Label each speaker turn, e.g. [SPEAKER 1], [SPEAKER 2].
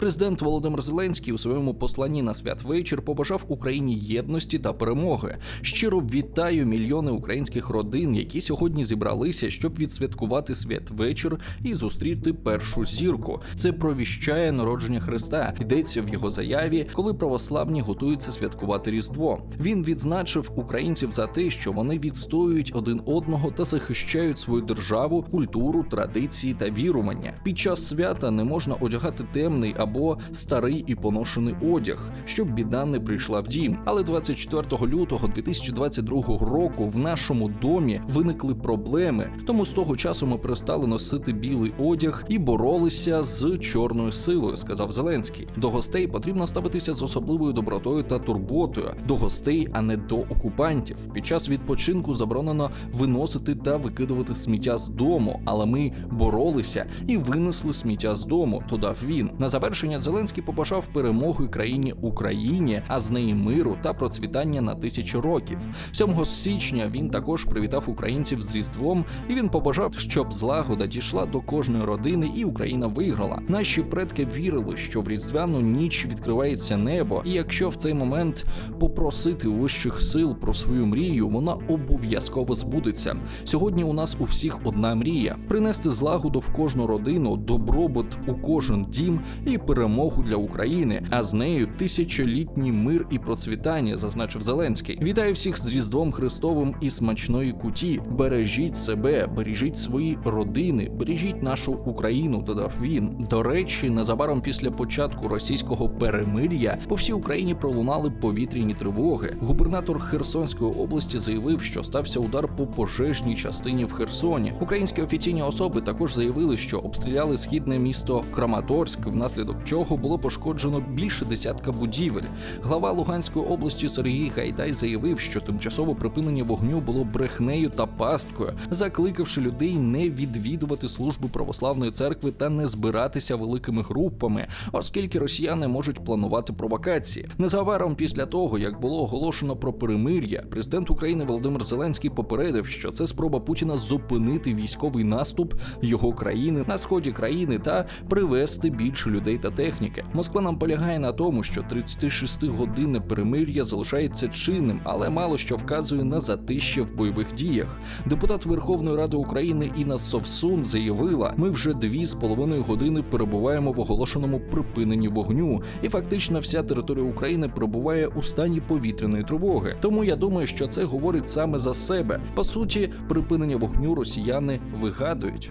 [SPEAKER 1] Президент Володимир Зеленський у своєму посланні на святвечір побажав Україні єдності та перемоги. Щиро вітаю мільйони українських родин, які сьогодні зібралися, щоб відсвяткувати святвечір і зустріти першу зірку. Це провіщає народження Христа. Йдеться в його заяві, коли православні готуються святкувати Різдво. Він відзначив українців за те, що вони відстоюють один одного та захищають свою державу, культуру, традиції та вірування. Під час свята не можна одягати темний або старий і поношений одяг, щоб біда не прийшла в дім. Але 24 лютого 2022 року в нашому домі виникли проблеми. Тому з того часу ми перестали носити білий одяг і боролися з чорною силою, сказав Зеленський. До гостей потрібно ставитися з особливою добротою та турботою. До гостей, а не до окупантів. Під час відпочинку заборонено виносити та викидувати сміття з дому, але ми боролися і винесли сміття з дому. Додав він. На завершення Зеленський побажав перемоги країні Україні, а з неї миру та процвітання на тисячу років. 7 січня він також привітав українців з Різдвом, і він побажав, щоб злагода дійшла до кожної родини, і Україна виграла. Наші предки вірили, що в різдвяну ніч відкривається небо, і якщо в цей момент попросити вищих сил про свою мрію, вона обов'язково збудеться. Сьогодні у нас у всіх одна мрія: принести злагоду в кожну родину, добробут у кожен дім і перемогу для України. А з нею тисячолітній мир і процвітання, зазначив Зеленський. Вітаю всіх з Різдвом Христовим і смачної куті. Бережіть себе, бережіть свої родини, бережіть нашу Україну. Додав він. До речі, незабаром після початку російського перемир'я по всій Україні пролунали повітряні тривоги. Губернатор Херсонської області заявив, що стався удар по пожежній частині в Херсоні. Українські офіційні особи також заявили, що обстріляли східне місто Краматорськ, внаслідок чого було пошкоджено більше десятка будівель. Глава Луганської області Сергій Гайдай заявив, що тимчасове припинення вогню було брехнею та пасткою, закликавши людей не відвідувати служби православної церкви та не збиратися великими групами, оскільки росіяни можуть планувати провокації. Незабаром після того, як було оголошено про перемир'я, президент України Володимир Зеленський попередив, що це спроба Путіна зупинити військовий наступ його країни на сході країни та привести більше людей та техніки. Москва нам полягає на тому, що 36-годинне перемир'я залишається чинним, але мало що вказує на затище в бойових діях. Депутат Верховної Ради України Інна Совсун заявила: ми вже дві з половиною години перебуваємо в оголошеному припиненні вогню, і фактично вся територія України перебуває у стані повітряної тривоги. Тому я думаю, що це говорить саме за себе. По суті, припинення вогню росіяни вигадують.